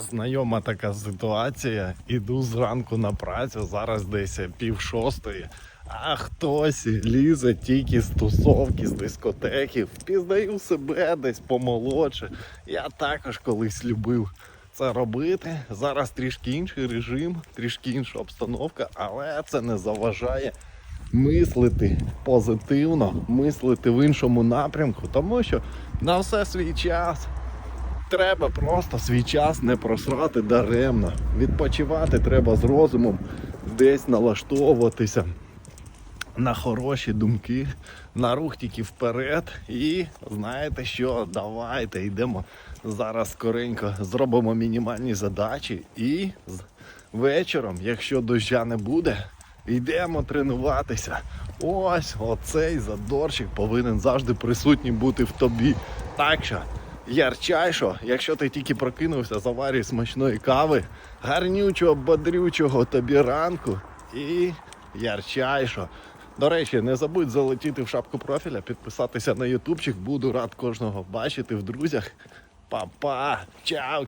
Знайома така ситуація. Іду зранку на працю, зараз десь пів шостої, а хтось лізе тільки з тусовки, з дискотеки. Впізнаю себе десь помолодше. Я також колись любив це робити. Зараз трішки інший режим, трішки інша обстановка, але це не заважає мислити позитивно, мислити в іншому напрямку, тому що на все свій час. Треба просто свій час не просрати даремно. Відпочивати треба з розумом, десь налаштовуватися на хороші думки, на рух тільки вперед. І знаєте що, давайте йдемо зараз скоренько, зробимо мінімальні задачі і вечором, якщо доща не буде, йдемо тренуватися. Ось оцей задорчик повинен завжди присутній бути в тобі. Так що Ярчайшо, якщо ти тільки прокинувся, заварюй смачної кави, гарнючого, бодрючого тобі ранку і ярчайшо. До речі, не забудь залетіти в шапку профіля, підписатися на ютубчик. Буду рад кожного бачити в друзях. Па-па, чао!